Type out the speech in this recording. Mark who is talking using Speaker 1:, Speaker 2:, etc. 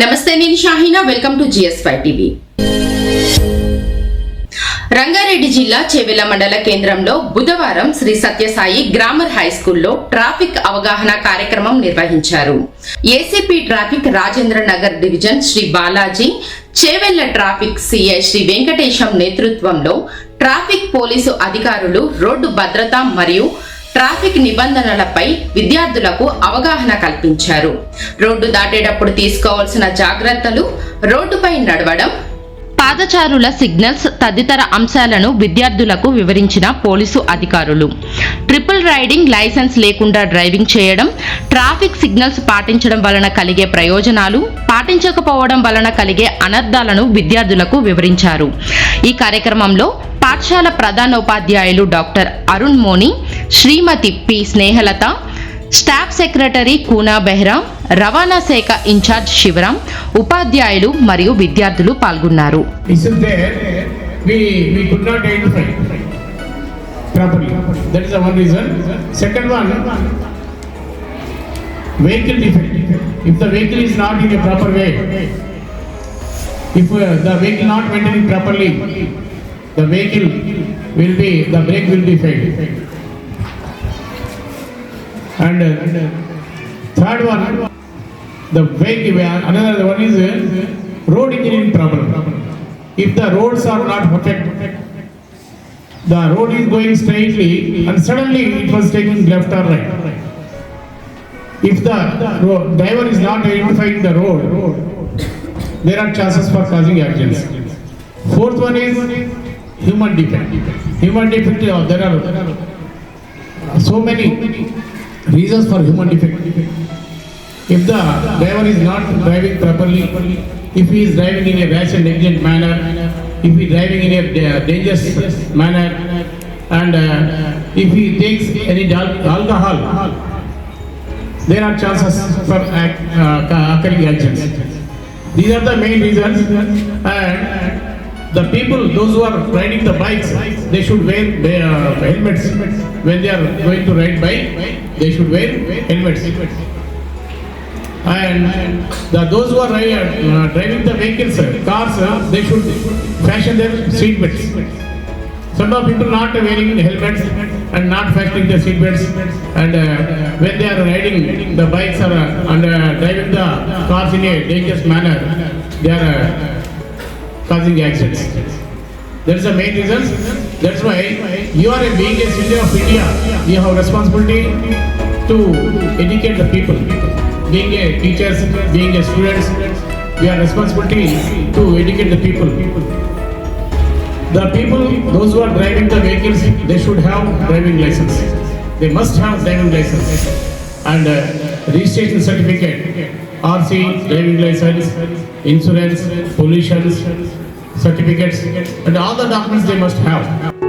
Speaker 1: నమస్తే నేను Shaheena. Welcome to GS five TV. Rangareddy జిల్లా చెవెల మండల కేంద్రంలో బుధవారం శ్రీ సత్యసాయి గ్రామర్ హై స్కూల్లో ట్రాఫిక్ అవగాహన కార్యక్రమం నిర్వహించారు. ACP traffic Rajendra Nagar division Shri Balaji Chevella traffic CI Shri Venkatesham నేతృత్వంలో ట్రాఫిక్ పోలీసు అధికారులు రోడ్డు భద్రత మరియు ట్రాఫిక్ నిబంధనలపై విద్యార్థులకు అవగాహన కల్పించారు. రోడ్డు దాటేటప్పుడు తీసుకోవాల్సిన జాగ్రత్తలు రోడ్డుపై నడవడం పాదచారుల సిగ్నల్స్ తదితర అంశాలను విద్యార్థులకు వివరించిన పోలీసు అధికారులు. ట్రిపుల్ రైడింగ్ లైసెన్స్ లేకుండా డ్రైవింగ్ చేయడం ట్రాఫిక్ సిగ్నల్స్ పాటించడం వలన కలిగే ప్రయోజనాలు పాటించకపోవడం వలన కలిగే అనర్థాలను విద్యార్థులకు వివరించారు. ఈ కార్యక్రమంలో పాఠశాల ప్రధానోపాధ్యాయులు doctor Arun Moni Shrimati P Snehalatha staff secretary Koona Behera రవాణా శాఖ ఇన్ఛార్జ్ శివరాం ఉపాధ్యాయులు మరియు విద్యార్థులు పాల్గొన్నారు
Speaker 2: vehicle defect. If the vehicle is not in a proper way, if uh, the vehicle not maintaining properly, the vehicle will be, the brake will be failed. And uh, third one, the vehicle, another one is uh, road engineering problem. If the roads are not perfect, the road is going straightly and suddenly it was taking left or right. If the driver is not identifying the road, there are chances for causing accidents. Fourth one is human defect. Human defect, uh, there are so many reasons for human defect. If the driver is not driving properly, if he is driving in a rash and negligent manner, if he is driving in a dangerous manner, and uh, if he takes any alcohol, there are chances for uh, occurring accidents. These are the main reasons, and the people, those who are riding the bikes, they should wear their uh, helmets when they are going to ride bike. They should wear helmets. And the, those who are uh, driving the vehicles, uh, cars, uh, they should fashion their seat belts. Some of people not wearing helmets and not fastening their seat belts, and uh, when they are riding the bikes or, uh, and uh, driving the cars in a dangerous manner, they are uh, causing accidents. That's the main reason. That's why you are a being a citizen of India. You have responsibility to educate the people. Being a teachers, being a students, we are responsibility to educate the people. The people, those who are driving the vehicles, they should have driving license. They must have driving license and uh, registration certificate, RC, driving license, insurance, pollution certificates, and all the documents they must have.